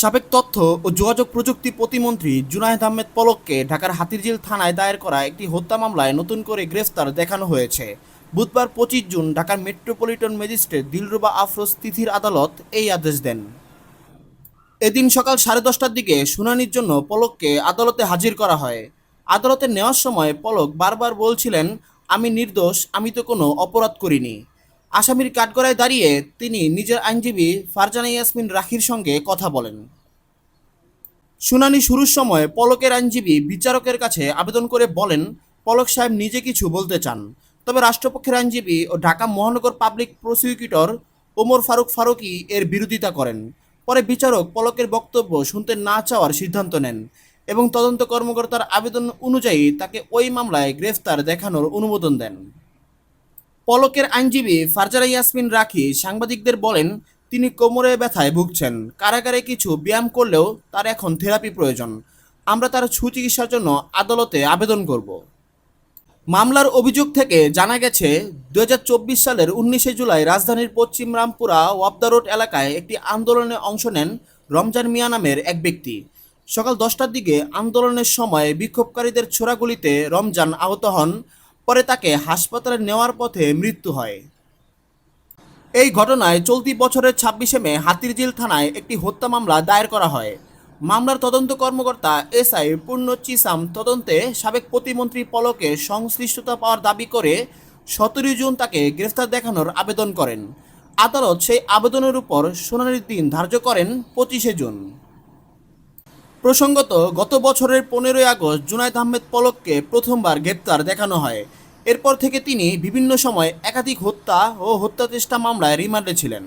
সাবেক তথ্য ও যোগাযোগ প্রযুক্তি প্রতিমন্ত্রী জুনায়েদ আহমেদ পলককে ঢাকার হাতিরঝিল থানায় দায়ের করা একটি হত্যা মামলায় নতুন করে গ্রেফতার দেখানো হয়েছে। বুধবার পঁচিশ জুন ঢাকার মেট্রোপলিটন ম্যাজিস্ট্রেট দিলরুবা আফরোজ তিথির আদালত এই আদেশ দেন। এদিন সকাল সাড়ে দশটার দিকে শুনানির জন্য পলককে আদালতে হাজির করা হয়। আদালতে নেওয়ার সময় পলক বারবার বলছিলেন, আমি নির্দোষ, আমি তো কোনো অপরাধ করিনি। আসামির কাঠগড়ায় দাঁড়িয়ে তিনি নিজের আইনজীবী ফারজানা ইয়াসমিন রাখির সঙ্গে কথা বলেন। শুনানি শুরুর সময় পলকের আইনজীবী বিচারকের কাছে আবেদন করে বলেন, পলক সাহেব নিজে কিছু বলতে চান। তবে রাষ্ট্রপক্ষের আইনজীবী ও ঢাকা মহানগর পাবলিক প্রসিকিউটর ওমর ফারুক ফারুকি এর বিরোধিতা করেন। পরে বিচারক পলকের বক্তব্য শুনতে না চাওয়ার সিদ্ধান্ত নেন এবং তদন্ত কর্মকর্তার আবেদন অনুযায়ী তাকে ওই মামলায় গ্রেফতার দেখানোর অনুমোদন দেন। পলকের আইনজীবী ফারজারা ইয়াসমিন রাখি সাংবাদিকদের বলেন, তিনি কোমরে ব্যথায় ভুগছেন। কারাগারে কিছু ব্যায়াম করলেও তার এখন থেরাপি প্রয়োজন। আমরা তার সুচিকিৎসার জন্য আদালতে আবেদন করব। মামলার অভিযোগ থেকে জানা গেছে দু হাজার চব্বিশ সালের উনিশে জুলাই রাজধানীর পশ্চিম রামপুরা ওয়াবদা রোড এলাকায় একটি আন্দোলনে অংশ নেন রমজান মিয়া নামের এক ব্যক্তি। সকাল দশটার দিকে আন্দোলনের সময় বিক্ষোভকারীদের ছোড়াগুলিতে রমজান আহত হন পরে তাকে হাসপাতালে নেওয়ার পথে মৃত্যু হয়। এই ঘটনায় চলতি বছরের ছাব্বিশে মে হাতিরঝিল থানায় একটি হত্যা মামলা দায়ের করা হয়। মামলার তদন্ত কর্মকর্তা এসআই পূর্ণ চিসাম তদন্তে সাবেক প্রতিমন্ত্রী পলকে সংশ্লিষ্টতা পাওয়ার দাবি করে সতেরোই জুন তাকে গ্রেফতার দেখানোর আবেদন করেন। আদালত সেই আবেদনের উপর শুনানির দিন ধার্য করেন পঁচিশে জুন। প্রসঙ্গত, গত বছরের পনেরোই আগস্ট জুনায়দ আহমেদ পলককে প্রথমবার গ্রেপ্তার দেখানো হয়। এরপর থেকে তিনি বিভিন্ন সময় একাধিক হত্যা ও হত্যা চেষ্টা মামলায় রিমান্ডে ছিলেন।